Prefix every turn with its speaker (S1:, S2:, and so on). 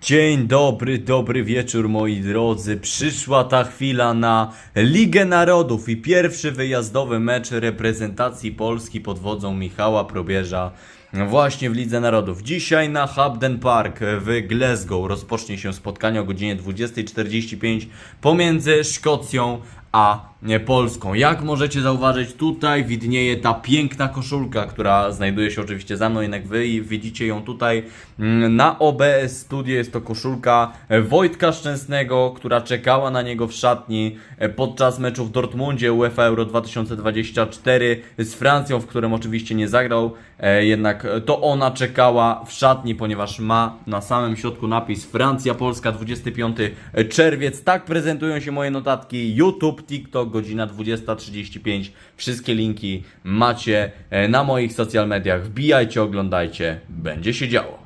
S1: Dzień dobry, dobry wieczór moi drodzy. Przyszła ta chwila na Ligę Narodów i pierwszy wyjazdowy mecz reprezentacji Polski pod wodzą Michała Probierza właśnie w Lidze Narodów. Dzisiaj na Habden Park w Glasgow rozpocznie się spotkanie o godzinie 20.45 pomiędzy Szkocją a Polską. Jak możecie zauważyć, tutaj widnieje ta piękna koszulka, która znajduje się oczywiście za mną, jednak wy widzicie ją tutaj mm, na OBS Studio. Jest to koszulka Wojtka Szczęsnego, która czekała na niego w szatni e, podczas meczu w Dortmundzie UEFA Euro 2024 z Francją, w którym oczywiście nie zagrał, e, jednak to ona czekała w szatni, ponieważ ma na samym środku napis Francja, Polska 25 czerwiec. Tak prezentują się moje notatki. YouTube, TikTok, godzina 20.35. Wszystkie linki macie e, na moich social mediach. Wbijajcie, oglądajcie. Będzie się działo.